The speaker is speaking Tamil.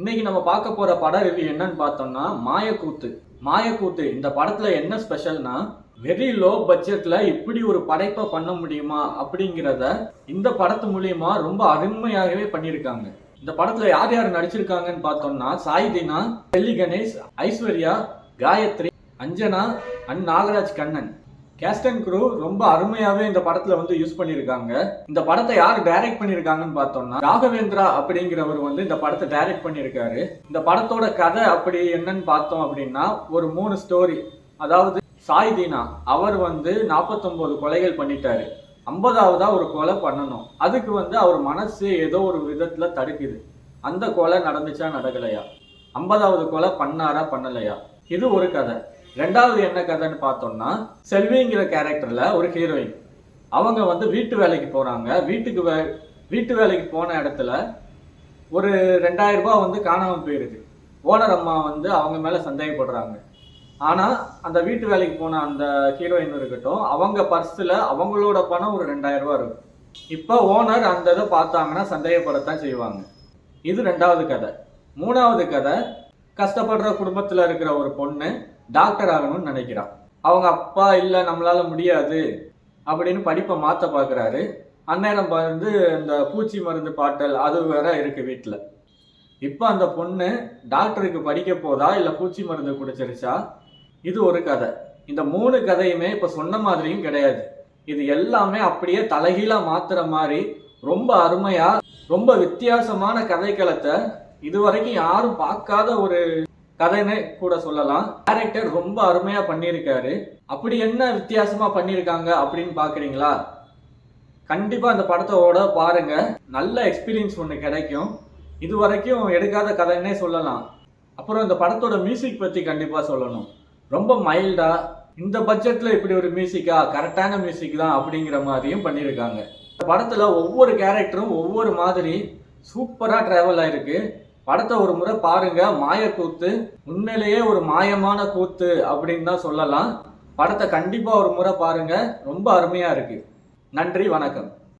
இன்னைக்கு நம்ம பார்க்க போற பட ரிவ்யூ என்னன்னு பார்த்தோம்னா மாயக்கூத்து. மாயக்கூத்து இந்த படத்துல என்ன ஸ்பெஷல்னா வெரி லோ பட்ஜெட்ல இப்படி ஒரு படைப்பை பண்ண முடியுமா அப்படிங்கிறத இந்த படத்து மூலியமா ரொம்ப அருமையாகவே பண்ணியிருக்காங்க. இந்த படத்துல யார் யார் நடிச்சிருக்காங்கன்னு பார்த்தோம்னா Sai Dheena Delhi Ganesh Aishwarya Gayathri Anjana and Nagaraj Kannan. Cast and crew ரொம்ப அருமையாவே இந்த படத்துல வந்து யூஸ் பண்ணியிருக்காங்க. இந்த படத்தை யார் டைரக்ட் பண்ணியிருக்காங்கன்னு பார்த்தோம்னா ராகவேந்திரா அப்படிங்கிறவர் வந்து இந்த படத்தை டைரக்ட் பண்ணியிருக்காரு. இந்த படத்தோட கதை அப்படி என்னன்னு பார்த்தோம் அப்படின்னா ஒரு மூணு ஸ்டோரி அதாவது சாய் தீனா அவர் வந்து 49 கொலைகள் பண்ணிட்டாரு. ஐம்பதாவதா ஒரு கொலை பண்ணணும். அதுக்கு வந்து அவர் மனசு ஏதோ ஒரு விதத்துல தடுக்குது. அந்த கொலை நடந்துச்சா நடக்கலையா? ஐம்பதாவது கொலை பண்ணாரா பண்ணலையா? இது ஒரு கதை. ரெண்டாவது என்ன கதைன்னு பார்த்தோம்னா செல்விங்கிற கேரக்டரில் ஒரு ஹீரோயின் அவங்க வந்து வீட்டு வேலைக்கு போகிறாங்க வீட்டுக்கு வே வீட்டு வேலைக்கு போன இடத்துல ஒரு ரெண்டாயிரம் ரூபாய் வந்து காணாமல் போயிடுது ஓனர் அம்மா வந்து அவங்க மேலே சந்தேகப்படுறாங்க. ஆனால் அந்த வீட்டு வேலைக்கு போன அந்த ஹீரோயின் இருக்கட்டும் அவங்க பர்ஸில் அவங்களோட பணம் ஒரு ரெண்டாயிரம் ரூபா இருக்கும். இப்போ ஓனர் அந்த இதை பார்த்தாங்கன்னா சந்தேகப்படத்தான் செய்வாங்க. இது ரெண்டாவது கதை. மூணாவது கதை கஷ்டப்படுற குடும்பத்தில் இருக்கிற ஒரு பொண்ணு டாக்டர் ஆகணும்னு நினைக்கிறான். அவங்க அப்பா இல்லை நம்மளால முடியாது அப்படின்னு படிப்பை மாற்ற பார்க்குறாரு அந்நேரம் வந்து இந்த பூச்சி மருந்து பாட்டல் அது வேற இருக்கு வீட்டில் இப்போ அந்த பொண்ணு டாக்டருக்கு படிக்க போதா இல்லை பூச்சி மருந்து குடிச்சிருச்சா? இது ஒரு கதை. இந்த மூணு கதையுமே இப்போ சொன்ன மாதிரியும் கிடையாது. இது எல்லாமே அப்படியே தலைகீழாக மாத்துற மாதிரி ரொம்ப அருமையாக ரொம்ப வித்தியாசமான கதைக்களத்தை இதுவரைக்கும் யாரும் பார்க்காத ஒரு கதைன்னு கூட சொல்லலாம். டேரக்டர் ரொம்ப அருமையா பண்ணியிருக்காரு. அப்படி என்ன வித்தியாசமா பண்ணியிருக்காங்க அப்படின்னு பாக்குறீங்களா? கண்டிப்பா அந்த படத்தோட பாருங்க. நல்ல எக்ஸ்பீரியன்ஸ் ஒன்று கிடைக்கும். இது வரைக்கும் எடுக்காத கதைன்னே சொல்லலாம். அப்புறம் இந்த படத்தோட மியூசிக் பத்தி கண்டிப்பா சொல்லணும். ரொம்ப மைல்டா இந்த பட்ஜெட்ல இப்படி ஒரு மியூசிக்கா கரெக்டான மியூசிக் தான் அப்படிங்கிற மாதிரியும் பண்ணியிருக்காங்க. இந்த படத்துல ஒவ்வொரு கேரக்டரும் ஒவ்வொரு மாதிரி சூப்பராக டிராவல் ஆயிருக்கு. படத்தை ஒரு முறை பாருங்க. மாயக்கூத்து உண்மையிலேயே ஒரு மாயமான கூத்து அப்படின்னு தான் சொல்லலாம். படத்தை கண்டிப்பா ஒரு முறை பாருங்க. ரொம்ப அருமையா இருக்கு. நன்றி வணக்கம்.